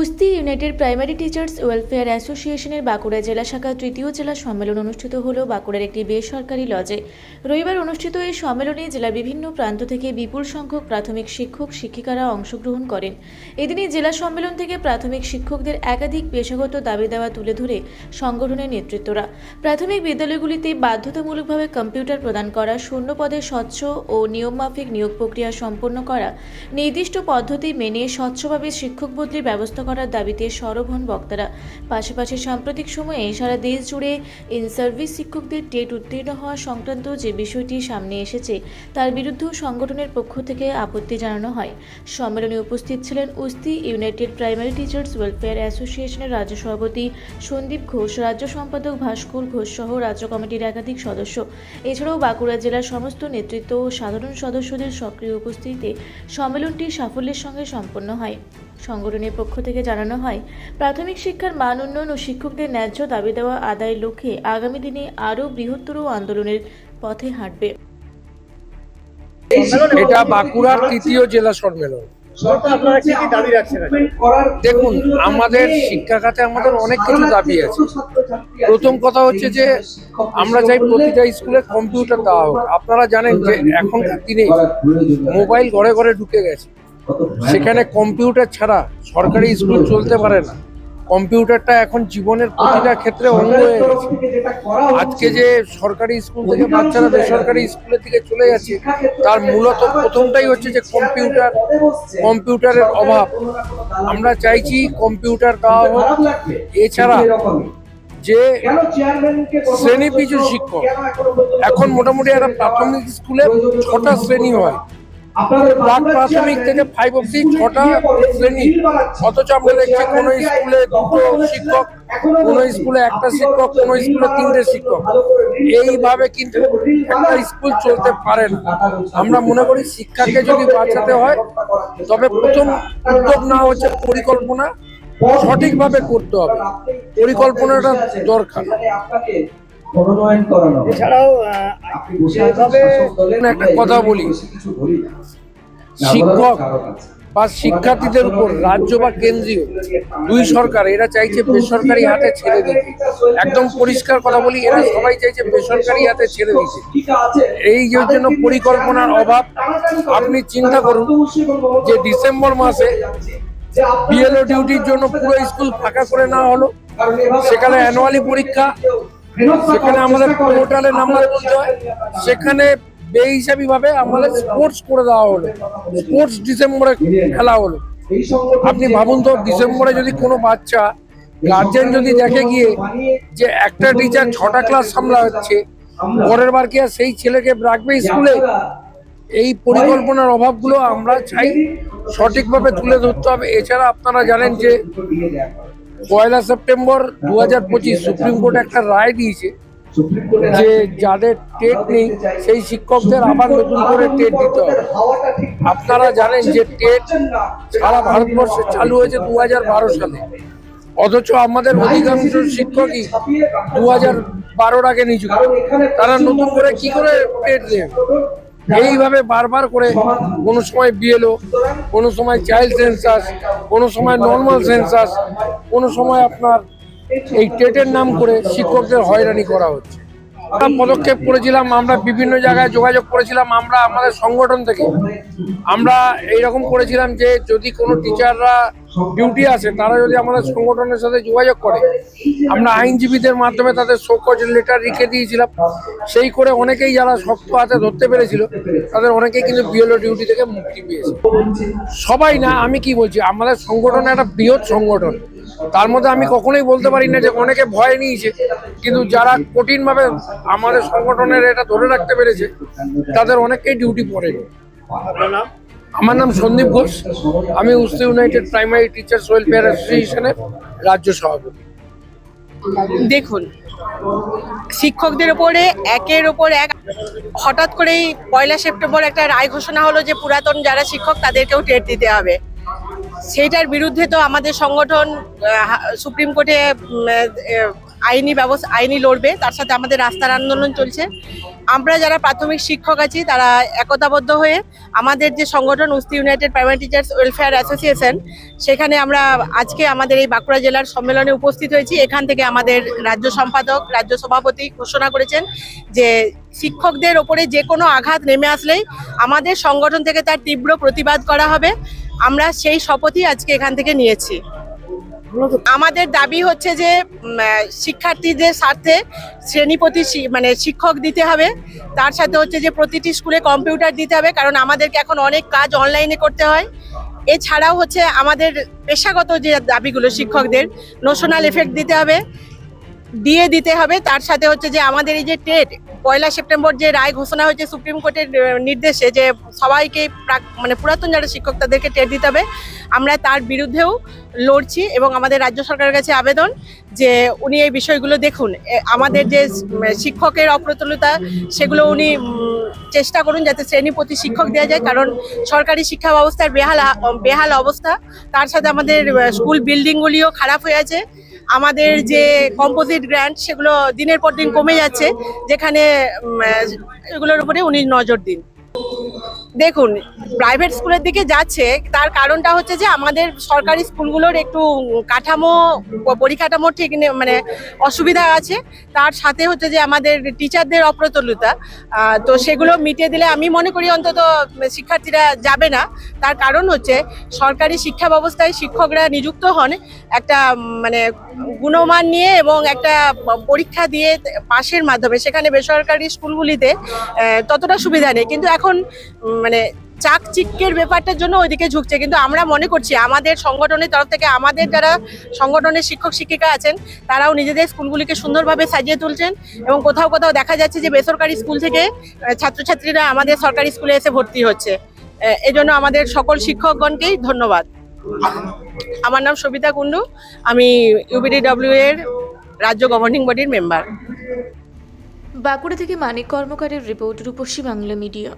উস্তি united primary teachers welfare অ্যাসোসিয়েশনের বাঁকুড়া জেলা শাখা তৃতীয় জেলা সম্মেলন অনুষ্ঠিত হল বাঁকুড়ার একটি বেসরকারি লজে। রবিবার অনুষ্ঠিত এই সম্মেলনে জেলার বিভিন্ন প্রান্ত থেকে বিপুল সংখ্যক প্রাথমিক শিক্ষক, শিক্ষিকারা অংশগ্রহণ করেন। এদিনই জেলা সম্মেলন থেকে প্রাথমিক শিক্ষকদের একাধিক পেশাগত দাবি দেওয়া তুলে ধরে সংগঠনের নেতৃত্বরা। প্রাথমিক বিদ্যালয়গুলিতে বাধ্যতামূলকভাবে কম্পিউটার প্রদান করা শূন্য পদে স্বচ্ছ ও নিয়মমাফিক নিয়োগ প্রক্রিয়া সম্পন্ন করা, নির্দিষ্ট পদ্ধতি মেনে স্বচ্ছভাবে শিক্ষক বদলির ব্যবস্থা করার দাবিতে সরব হন বক্তারা। পাশাপাশি সাম্প্রতিক সময়ে সারা দেশ জুড়ে ইন সার্ভিস শিক্ষকদের টেট উত্তীর্ণ হওয়া সংক্রান্ত যে বিষয়টি সামনে এসেছে, তার বিরুদ্ধেও সংগঠনের পক্ষ থেকে আপত্তি জানানো হয়। সম্মেলনে উপস্থিত ছিলেন উস্তি ইউনাইটেড প্রাইমারি টিচার্স ওয়েলফেয়ার অ্যাসোসিয়েশনের রাজ্য সভাপতি সন্দীপ ঘোষ, রাজ্য সম্পাদক ভাস্কর ঘোষ সহ রাজ্য কমিটির একাধিক সদস্য। এছাড়াও বাঁকুড়া জেলার সমস্ত নেতৃত্ব ও সাধারণ সদস্যদের সক্রিয় উপস্থিতিতে সম্মেলনটি সাফল্যের সঙ্গে সম্পন্ন হয়। সংগঠনের পক্ষ থেকে জানানো হয় প্রাথমিক শিক্ষার মান উন্নয়ন ও শিক্ষকদের ন্যায্য দাবি দেওয়া আদায়ের লক্ষ্যে আগামী দিনে আরও বৃহত্তর আন্দোলনের পথে হাঁটবে। এটা বাঁকুড়ার তৃতীয় জেলা সম্মেলন। আপনারা কি কি দাবি রাখছেন? আজকে? দেখুন আমাদের শিক্ষা খাতে আমাদের অনেক কিছু দাবি আছে। প্রথম কথা হচ্ছে যে আমরা চাই প্রতিটা স্কুলে কম্পিউটার দেওয়া হোক। আপনারা জানেন যে এখনকার দিনে মোবাইল ঘরে ঘরে ঢুকে গেছে। সেখানে কম্পিউটার ছাড়া সরকারি স্কুল চলতে পারে না। কম্পিউটারটা এখন জীবনের প্রতিটা ক্ষেত্রে অঙ্গ হয়ে গেছে আজকে যে সরকারি স্কুল থেকে বাচ্চারা বেসরকারি স্কুলের দিকে চলে যাচ্ছে তার মূলত প্রথমটাই হচ্ছে যে কম্পিউটার কম্পিউটারের অভাব। আমরা চাইছি কম্পিউটার দেওয়া হোক। এছাড়া যে শ্রেণি পিছু শিক্ষক? এখন মোটামুটি একটা প্রাথমিক স্কুলে ছটা শ্রেণি হয়। প্রাক প্রাথমিক থেকে ফাইভ অব্দি ছটা শ্রেণি অথচ আমরা দেখছি কোনো স্কুলে দুটো শিক্ষক কোনো স্কুলে একটা শিক্ষক কোনো স্কুলে তিনটে শিক্ষক। এইভাবে কিন্তু একটা স্কুল চলতে পারে না। আমরা মনে করি শিক্ষাকে যদি বাঁচাতে হয় তবে প্রথম উদ্যোগ না হচ্ছে পরিকল্পনা। সঠিকভাবে করতে হবে। পরিকল্পনাটা দরকার। মনোনয়ন করানো এছাড়াও আপনি বসে আছেন একটা কথা বলি। শিক্ষক। বা শিক্ষার্থীদের উপর রাজ্য বা কেন্দ্রীয় দুই সরকার এরা চাইছে বেসরকারি হাতে ছেড়ে দিতে। একদম পরিষ্কার কথা বলি এরা সবাই চাইছে বেসরকারি হাতে ছেড়ে দিতে। এই জন্য পরিকল্পনার অভাব আপনি চিন্তা করুন যে ডিসেম্বর মাসে বিএলও ডিউটির জন্য পুরো স্কুল ফাঁকা করে নেওয়া হলো। সেখানে অ্যানুয়ালি পরীক্ষা সেখানে আমাদের পোর্টালে নাম্বার বলতে হয় সেখানে বেহিসাবি ভাবে আমাদের স্পোর্টস করে দেওয়া হলো। স্পোর্টস ডিসেম্বরে খেলা হলো। আপনি ভাবুন তো ডিসেম্বরে যদি কোনো বাচ্চা গার্জেন যদি দেখে গিয়ে যে একটা টিচার ছটা ক্লাস সামলা হচ্ছে পরের বার কি আর সেই ছেলেকে রাখবে স্কুলে? এই পরিকল্পনার অভাবগুলো আমরা চাই সঠিকভাবে তুলে ধরতে হবে। এছাড়া আপনারা জানেন যে। পয়লা সেপ্টেম্বর দু হাজার পঁচিশ সুপ্রিম কোর্ট একটা রায় দিয়েছে যে যাদের টেট নেই সেই শিক্ষকদের আবার নতুন করে টেট দিতে হবে। আপনারা জানেন যে টেট সারা ভারতবর্ষে চালু হয়েছে দু হাজার বারো সালে। অথচ আমাদের অধিকাংশ শিক্ষকই দু হাজার বারোর আগে নিযুক্ত। তারা নতুন করে কি করে টেট দেবে? এইভাবে বারবার করে কোনো সময় বিএলও কোনো সময় চাইল্ড সেন্সাস কোনো সময় নর্মাল সেন্সাস কোনো সময় আপনার এই টেটের নাম করে শিক্ষকদের হয়রানি করা হচ্ছে। আমরা পদক্ষেপ করেছিলাম, আমরা বিভিন্ন জায়গায় যোগাযোগ করেছিলাম, আমরা আমাদের সংগঠন থেকে। আমরা এইরকম করেছিলাম যে যদি কোনো টিচাররা ডিউটি আসে তারা যদি আমাদের সংগঠনের সাথে যোগাযোগ করে, আমরা আইনজীবীদের মাধ্যমে তাদের শোকজ লেটার লিখে দিয়েছিলাম। সেই করে অনেকেই যারা শক্ত হাতে ধরতে পেরেছিল, তাদের অনেকেই কিন্তু বিএলও ডিউটি থেকে মুক্তি পেয়েছে। সবাই না, আমি কি বলছি, আমাদের সংগঠন একটা বৃহৎ সংগঠন। তার মধ্যে আমি কখনোই বলতে পারি না যে অনেকে ভয় নিয়েছে, কিন্তু যারা কঠিনভাবে আমাদের সংগঠনের এটা ধরে রাখতে পেরেছে, তাদের অনেকেই ডিউটি পড়েনি। আমার নাম সন্দীপ ঘোষ। আমি উস্তে ইউনাইটেড প্রাইমারি টিচার্স ওয়েলফেয়ার অ্যাসোসিয়েশনের রাজ্য সভাপতি। দেখুন, শিক্ষকদের ওপরে, একের ওপর এক। হঠাৎ করেই পয়লা সেপ্টেম্বর একটা রায় ঘোষণা হলো যে পুরাতন যারা শিক্ষক, তাদেরকেও টেট দিতে হবে। সেইটার বিরুদ্ধে তো আমাদের সংগঠন সুপ্রিম কোর্টে আইনি ব্যবস্থা, আইনি লড়বে, তার সাথে আমাদের রাস্তার আন্দোলন চলছে। আমরা যারা প্রাথমিক শিক্ষক আছি, তারা একতাবদ্ধ হয়ে আমাদের যে সংগঠন উস্তি united primary teachers welfare association, সেখানে আমরা আজকে আমাদের এই বাঁকুড়া জেলার সম্মেলনে উপস্থিত হয়েছি। এখান থেকে আমাদের রাজ্য সম্পাদক, রাজ্য সভাপতি ঘোষণা করেছেন যে শিক্ষকদের ওপরে যে কোনো আঘাত নেমে আসলেই আমাদের সংগঠন থেকে তার তীব্র প্রতিবাদ করা হবে। আমরা সেই শপথই আজকে এখান থেকে নিয়েছি। আমাদের দাবি হচ্ছে যে শিক্ষার্থীদের স্বার্থে শ্রেণীপতি মানে শিক্ষক দিতে হবে। তার সাথে হচ্ছে যে প্রতিটি স্কুলে কম্পিউটার দিতে হবে, কারণ আমাদেরকে এখন অনেক কাজ অনলাইনে করতে হয়। এছাড়াও হচ্ছে আমাদের পেশাগত যে দাবিগুলো শিক্ষকদের নোশনাল এফেক্ট দিতে হবে, দিয়ে দিতে হবে। তার সাথে হচ্ছে যে আমাদের এই যে টেট পয়লা সেপ্টেম্বর যে রায় ঘোষণা হয়েছে সুপ্রিম কোর্টের নির্দেশে যে সবাইকে মানে পুরাতন যারা শিক্ষক তাদেরকে টের দিতে হবে, আমরা তার বিরুদ্ধেও লড়ছি এবং আমাদের রাজ্য সরকারের কাছে আবেদন যে উনি এই বিষয়গুলো দেখুন। আমাদের যে শিক্ষকের অপ্রতুলতা, সেগুলো উনি চেষ্টা করুন যাতে শ্রেণি প্রতি শিক্ষক দেওয়া যায়, কারণ সরকারি শিক্ষা ব্যবস্থার বেহাল বেহাল অবস্থা। তার সাথে আমাদের স্কুল বিল্ডিংগুলিও খারাপ হয়ে আছে। আমাদের যে কম্পোজিট গ্র্যান্ট সেগুলো দিনের পর দিন কমে যাচ্ছে, যেখানে এগুলোর উপরে উনি নজর দিন। দেখুন প্রাইভেট স্কুলের দিকে যাচ্ছে, তার কারণটা হচ্ছে যে আমাদের সরকারি স্কুলগুলোর একটু কাঠামো, পরিকাঠামো ঠিক মানে অসুবিধা আছে। তার সাথে হচ্ছে যে আমাদের টিচারদের অপ্রতুলতা তো সেগুলো মিটিয়ে দিলে আমি মনে করি অন্তত শিক্ষার্থীরা যাবে না। তার কারণ হচ্ছে সরকারি শিক্ষা ব্যবস্থায় শিক্ষকরা নিযুক্ত হন, একটা মানে গুণমান নিয়ে এবং একটা পরীক্ষা দিয়ে পাশের মাধ্যমে, সেখানে বেসরকারি স্কুলগুলিতে ততটা সুবিধা নেই। কিন্তু এখন মানে চাকচিক্যের ব্যাপারটার জন্য ওইদিকে ঝুঁকছে। কিন্তু আমরা মনে করছি, আমাদের সংগঠনের তরফ থেকে, আমাদের যারা সংগঠনের শিক্ষক, শিক্ষিকা আছেন, তারাও নিজেদের স্কুলগুলিকে সুন্দরভাবে সাজিয়ে তুলছেন এবং কোথাও কোথাও দেখা যাচ্ছে যে বেসরকারি স্কুল থেকে ছাত্রছাত্রীরা আমাদের সরকারি স্কুলে এসে ভর্তি হচ্ছে। এজন্য আমাদের সকল শিক্ষকগণকেই ধন্যবাদ। আমার নাম সবিতা কুন্ডু আমি ইউবিডিডব্লিউ এর রাজ্য গভর্নিং বডির মেম্বার বাঁকুড়া থেকে মানিক কর্মকারের রিপোর্ট, রূপসী বাংলা মিডিয়া।